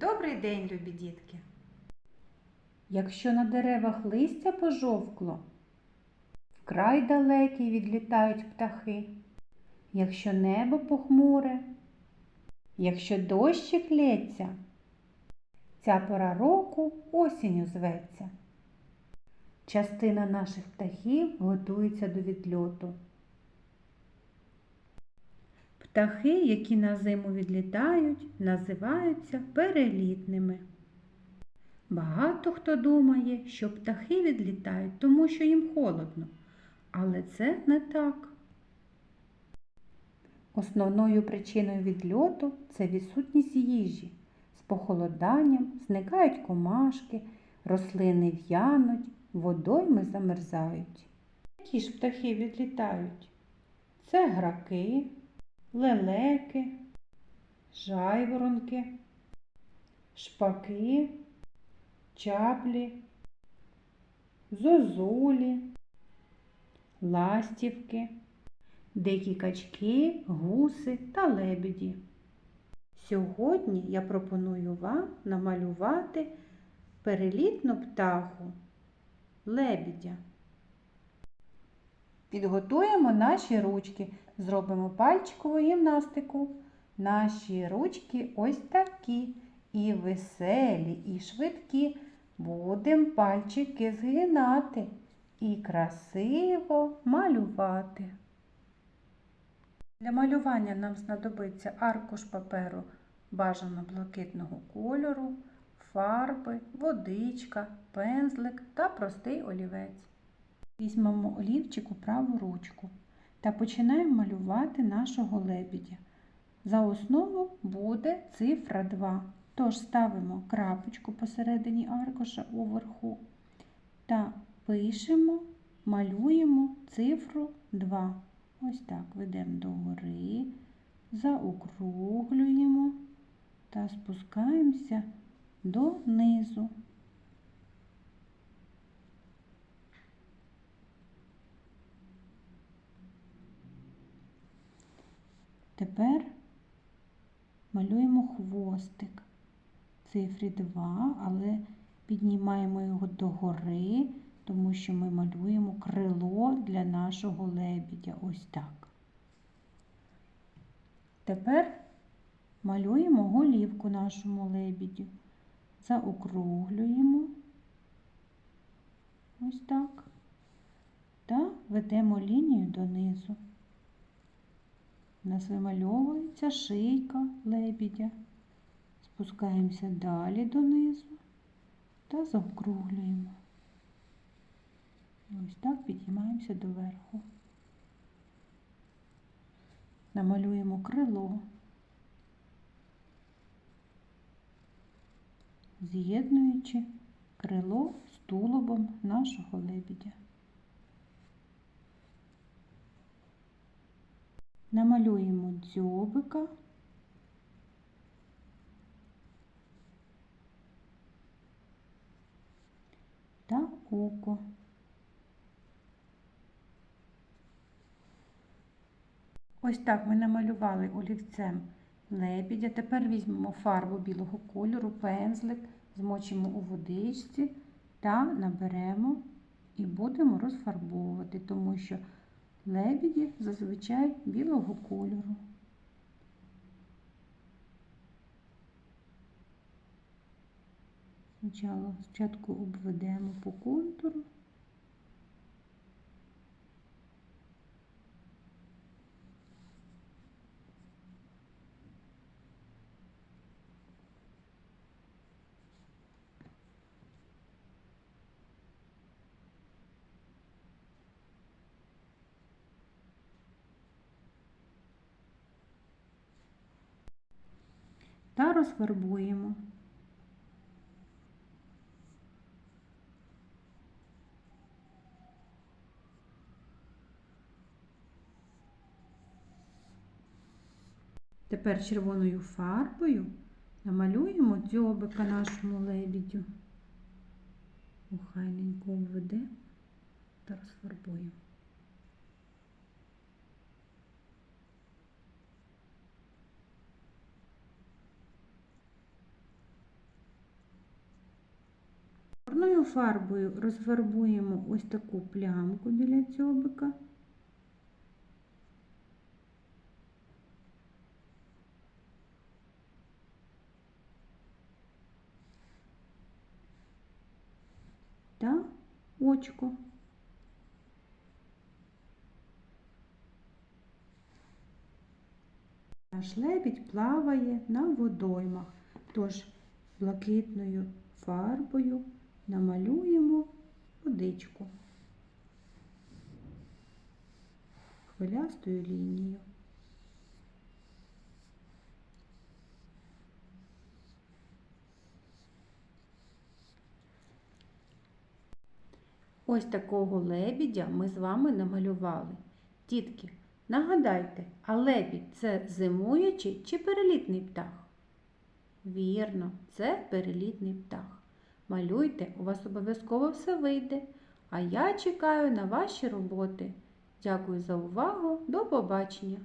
Добрий день, любі дітки! Якщо на деревах листя пожовкло, вкрай далекий відлітають птахи. Якщо небо похмуре, якщо дощик лється, ця пора року осінню зветься. Частина наших птахів готується до відльоту. Птахи, які на зиму відлітають, називаються перелітними. Багато хто думає, що птахи відлітають, тому що їм холодно. Але це не так. Основною причиною відльоту це відсутність їжі. З похолоданням зникають комашки, рослини в'януть, водойми замерзають. Які ж птахи відлітають? Це граки, лелеки, жайворонки, шпаки, чаплі, зозулі, ластівки, дикі качки, гуси та лебеді. Сьогодні я пропоную вам намалювати перелітну птаху лебідя. Підготуємо наші ручки, зробимо пальчикову гімнастику. Наші ручки ось такі і веселі, і швидкі. Будемо пальчики згинати і красиво малювати. Для малювання нам знадобиться аркуш паперу бажано блакитного кольору, фарби, водичка, пензлик та простий олівець. Візьмемо олівчик у праву ручку та починаємо малювати нашого лебідя. За основу буде цифра 2. Тож ставимо крапочку посередині аркуша уверху та пишемо, малюємо цифру 2. Ось так ведемо догори, заокруглюємо та спускаємося донизу. Тепер малюємо хвостик цифрі 2, але піднімаємо його догори, тому що ми малюємо крило для нашого лебідя. Ось так. Тепер малюємо голівку нашому лебідю. Заокруглюємо ось так. Та ведемо лінію донизу. У нас вимальовується шийка лебідя. Спускаємося далі донизу та заокруглюємо. Ось так підіймаємося доверху. Намалюємо крило, з'єднуючи крило з тулубом нашого лебідя. Намалюємо дзьобика. Та око. Ось так ми намалювали олівцем лебідя. Тепер візьмемо фарбу білого кольору, пензлик, змочимо у водичці та наберемо і будемо розфарбовувати, тому що лебіді зазвичай білого кольору. Спочатку, обведемо по контуру. Та розфарбуємо. Тепер червоною фарбою намалюємо дзьобика нашому лебідю. Охайненько обведемо та розфарбуємо. Чорною фарбою розфарбуємо ось таку плямку біля дзьобика. Та очко. Наш лебідь плаває на водоймах, тож блакитною фарбою намалюємо водичку хвилястою лінією. Ось такого лебідя ми з вами намалювали. Дітки, нагадайте, а лебідь це зимуючий чи перелітний птах? Вірно, це перелітний птах. Малюйте, у вас обов'язково все вийде. А я чекаю на ваші роботи. Дякую за увагу. До побачення!